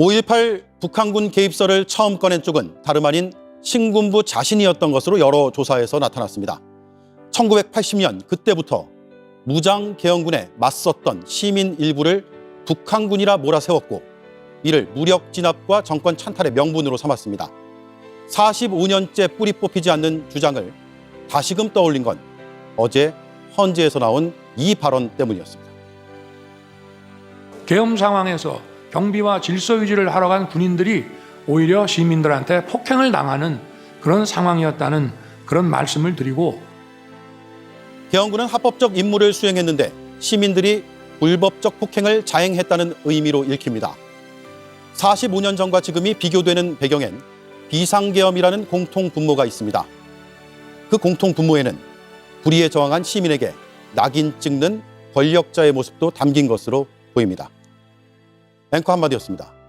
5.18 북한군 개입설을 처음 꺼낸 쪽은 다름 아닌 신군부 자신이었던 것으로 여러 조사에서 나타났습니다. 1980년 그때부터 무장 개헌군에 맞섰던 시민 일부를 북한군이라 몰아세웠고 이를 무력 진압과 정권 찬탈의 명분으로 삼았습니다. 45년째 뿌리 뽑히지 않는 주장을 다시금 떠올린 건 어제 헌재에서 나온 이 발언 때문이었습니다. 계엄 상황에서 경비와 질서 유지를 하러 간 군인들이 오히려 시민들한테 폭행을 당하는 그런 상황이었다는 그런 말씀을 드리고 개헌군은 합법적 임무를 수행했는데 시민들이 불법적 폭행을 자행했다는 의미로 읽힙니다. 45년 전과 지금이 비교되는 배경엔 비상계엄이라는 공통 분모가 있습니다. 그 공통 분모에는 불의에 저항한 시민에게 낙인 찍는 권력자의 모습도 담긴 것으로 보입니다. 앵커 한마디였습니다.